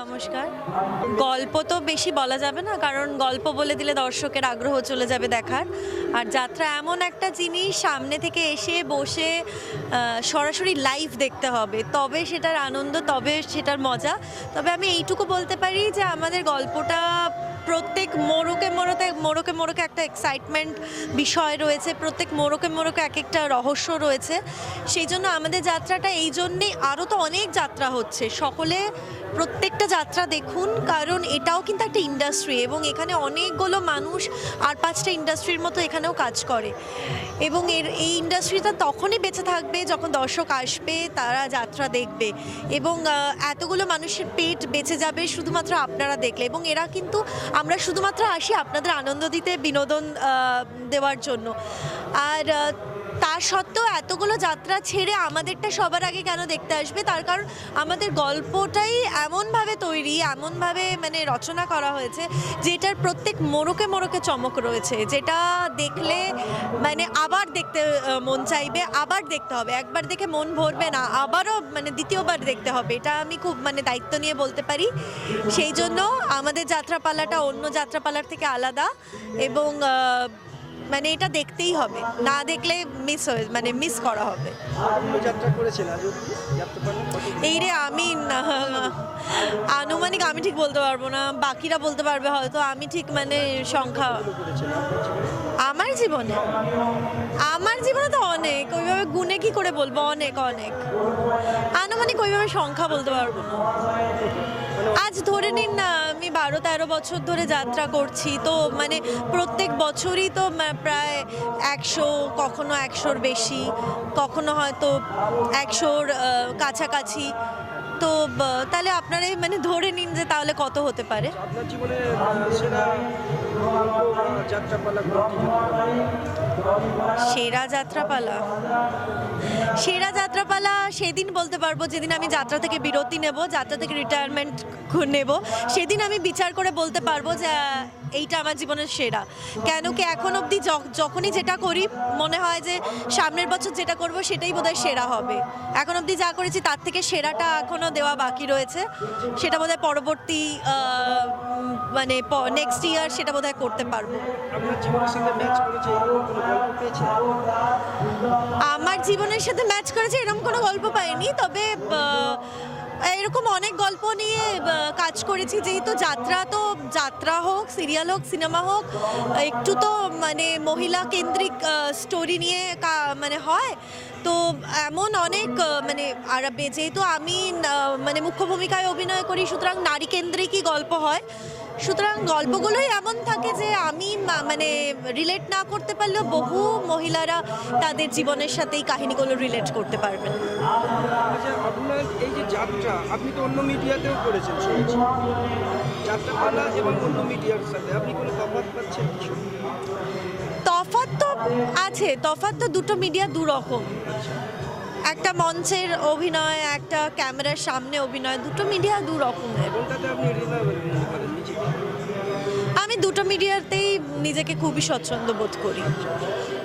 নমস্কার। গল্প তো বেশি বলা যাবে না, কারণ গল্প বলে দিলে দর্শকের আগ্রহ চলে যাবে দেখার। আর যাত্রা এমন একটা জিনিস, সামনে থেকে এসে বসে সরাসরি লাইভ দেখতে হবে। তবে সেটার আনন্দ, তবে সেটার মজা। তবে আমি এইটুকু বলতে পারি যে আমাদের গল্পটা প্রত্যেক মোড়কে মোড়কে মোড়কে মোড়কে একটা এক্সাইটমেন্ট বিষয় রয়েছে। প্রত্যেক মোড়কে মোড়কে এক একটা রহস্য রয়েছে। সেই জন্য আমাদের যাত্রাটা, এই জন্যেই আরও তো অনেক যাত্রা হচ্ছে। সকলে প্রত্যেকটা যাত্রা দেখুন, কারণ এটাও কিন্তু একটা ইন্ডাস্ট্রি এবং এখানে অনেকগুলো মানুষ আর পাঁচটা ইন্ডাস্ট্রির মতো এখানেও কাজ করে। এবং এর, এই ইন্ডাস্ট্রিটা তখনই বেঁচে থাকবে যখন দর্শক আসবে, তারা যাত্রা দেখবে এবং এতগুলো মানুষের পেট বেঁচে যাবে শুধুমাত্র আপনারা দেখলে এবং এরা কিন্তু আমরা শুধুমাত্র আসি আপনাদের আনন্দ দিতে, বিনোদন দেওয়ার জন্য। আর তা সত্ত্বেও এতগুলো যাত্রা ছেড়ে আমাদেরটা সবার আগে কেন দেখতে আসবে? তার কারণ আমাদের গল্পটাই এমনভাবে তৈরি, এমনভাবে মানে রচনা করা হয়েছে, যেটার প্রত্যেক মোড়কে মোড়কে চমক রয়েছে, যেটা দেখলে মানে আবার দেখতে মন চাইবে, আবার দেখতে হবে। একবার দেখে মন ভরবে না, আবারও মানে দ্বিতীয়বার দেখতে হবে। এটা আমি খুব মানে দায়িত্ব নিয়ে বলতে পারি। সেই জন্য আমাদের যাত্রাপালাটা অন্য যাত্রাপালার থেকে আলাদা এবং মানে এটা দেখতেই হবে। না দেখলে মিস হয়ে মানে মিস করা হবে? এই রে আমি আনুমানিক আমি ঠিক বলতে পারব না। বাকিরা বলতে পারবে হয়তো। আমি ঠিক মানে সংখ্যা? আমার জীবনে? আমার জীবনে তো অনেক। ওইভাবে গুনে কি করে বলব? অনেক অনেক। আনুমানিক ওইভাবে সংখ্যা বলতে পারব না। ধরে নিন না, আমি বারো তেরো বছর ধরে যাত্রা করছি। তো মানে প্রত্যেক বছরই তো প্রায় একশো, কখনো একশোর বেশি, কখনো হয়তো একশোর কাছাকাছি। তো তাহলে আপনারাই মানে ধরে নিন যে তাহলে কত হতে পারে? সেরা যাত্রাপালা। সেরা যাত্রাপালা সেদিন বলতে পারব, যেদিন আমি যাত্রা থেকে বিরতি নেব, যাত্রা থেকে রিটায়ারমেন্ট নেব, সেদিন আমি বিচার করে বলতে পারব যে এইটা আমার জীবনের সেরা। কেন কি এখন অবধি যখনই যেটা করি, মনে হয় যে সামনের বছর যেটা করব সেটাই বোধহয় সেরা হবে। এখন অবধি যা করেছি তার থেকে সেরাটা এখনও দেওয়া বাকি রয়েছে। সেটা বোধহয় পরবর্তী মানে নেক্সট ইয়ার সেটা বোধহয় করতে পারব। আমার জীবনের সাথে ম্যাচ করেছে এরকম কোনো গল্প পাইনি তবে এরকম অনেক গল্প নিয়ে কাজ করেছি। যেহেতু যাত্রা তো যাত্রা হোক সিরিয়াল হোক সিনেমা হোক একটু তো মানে মহিলা কেন্দ্রিক স্টোরি নিয়ে মানে হয় তো এমন অনেক মানে আর যেহেতু আমি মানে মুখ্য ভূমিকায় অভিনয় করি, সুতরাং নারী কেন্দ্রিকই গল্প হয়। সুতরাং গল্পগুলোই এমন থাকে যে আমি মানে রিলেট না করতে পারলেও বহু মহিলারা তাদের জীবনের সাথে এই কাহিনীগুলো রিলেট করতে পারবেন। আচ্ছা আপনার এই যে যাত্রা, আপনি তো অন্য মিডিয়াতেও করেছেন যাত্রাপালা এবং অন্য মিডিয়ার সাথে, আপনি কোনো তফাৎ পাচ্ছেন কিছু তফাৎ তো আছে তফাৎ তো দুটো মিডিয়া দু রকম একটা মঞ্চের অভিনয় একটা ক্যামেরার সামনে অভিনয় দুটো মিডিয়া দু রকমের কোনটাতে আপনি রিলায়েবল করেন? নিজেকে আমি দুটো মিডিয়াতেই নিজেকে খুবই স্বচ্ছন্দ বোধ করি।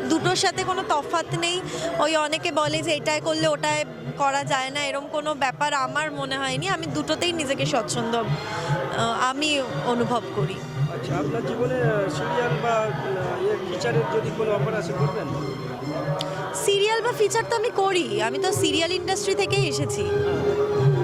দুটোর সাথে কোনো তফাৎ নেই। ওই অনেকে বলে যে এটাই করলে ওটাই করা যায় না। এরকম কোনো ব্যাপার আমার মনে হয়নি। আমি দুটোতেই নিজেকে স্বচ্ছন্দ আমি অনুভব করি। আচ্ছা আপনার জীবনে সিরিয়াল বা ইয়ে ফিচারের যদি কোনো অফার আছে করবেন? সিরিয়াল বা ফিচার তো আমি করি। আমি তো সিরিয়াল ইন্ডাস্ট্রি থেকেই এসেছি। তাহলে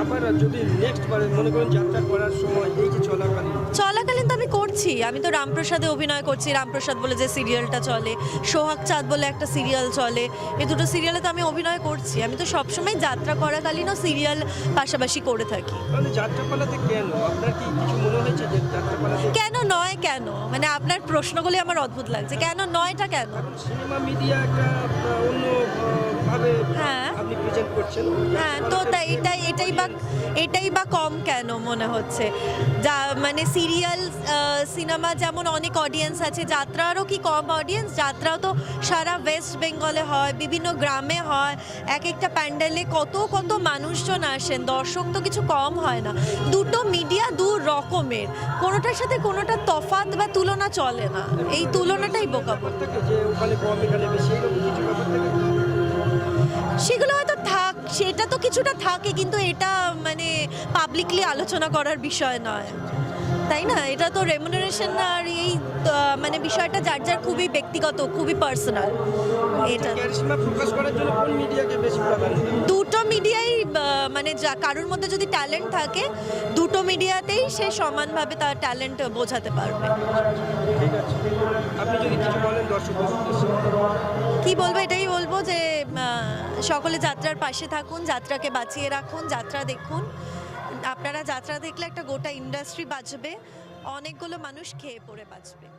আবার যদি নেক্সট বারে মনে করেন যাত্রা করার সময় এই যে চলাকালীন চলাকালীন তো আমি করছি। আমি তো রামপ্রসাদে অভিনয় করছি। রামপ্রসাদ বলে যে সিরিয়ালটা চলে সোহাগ চাঁদ বলে একটা সিরিয়াল চলে এই দুটো সিরিয়ালে তো আমি অভিনয় করছি। আমি তো সবসময় যাত্রা করাকালীনও সিরিয়াল পাশাপাশি করে থাকি। যাত্রাপালাতে কেন? আপনার কি কিছু মনে হয়েছে যে যাত্রাপালাতে কেন নয় কেন? মানে আপনার প্রশ্নগুলি আমার অদ্ভুত লাগছে। কেন নয়টা কেন? সিনেমা মিডিয়া একটা অন্য ভাবে হ্যাঁ। আপনি প্রেজেন্ট করছেন। হ্যাঁ তো তাই এটাই এটাই বা এটাই বা কম কেন মনে হচ্ছে? যা মানে সিরিয়াল সিনেমা যেমন অনেক অডিয়েন্স আছে, যাত্রারও কি কম অডিয়েন্স যাত্রাও তো সারা ওয়েস্ট বেঙ্গলে হয়, বিভিন্ন গ্রামে হয়। এক একটা প্যান্ডেলে কত কত মানুষজন আসেন, দর্শক তো কিছু কম হয় না। দুটো মিডিয়া দু রকমের, কোনোটার সাথে কোনোটা তফাৎ বা তুলনা চলে না। এই তুলনাটাই যে ওখানে কম, এখানে বেশি সেটা তো কিছুটা থাকে কিন্তু এটা মানে পাবলিকলি আলোচনা করার বিষয় নয়। তাই না? এটা তো রেমুনারেশন আর এই মানে বিষয়টা যার যার খুবই ব্যক্তিগত খুবই পার্সোনাল এটা। দুটো মিডিয়াই মানে যা কারোর মধ্যে যদি ট্যালেন্ট থাকে দুটো মিডিয়াতেই সে সমানভাবে তার ট্যালেন্ট বোঝাতে পারবে। কি বলব? এটাই বলব যে সকলে যাত্রার পাশে থাকুন, যাত্রাকে বাঁচিয়ে রাখুন, যাত্রা দেখুন। আপনারা যাত্রা দেখলে একটা গোটা ইন্ডাস্ট্রি বাঁচবে, অনেকগুলো মানুষ খেয়ে পড়ে বাঁচবে।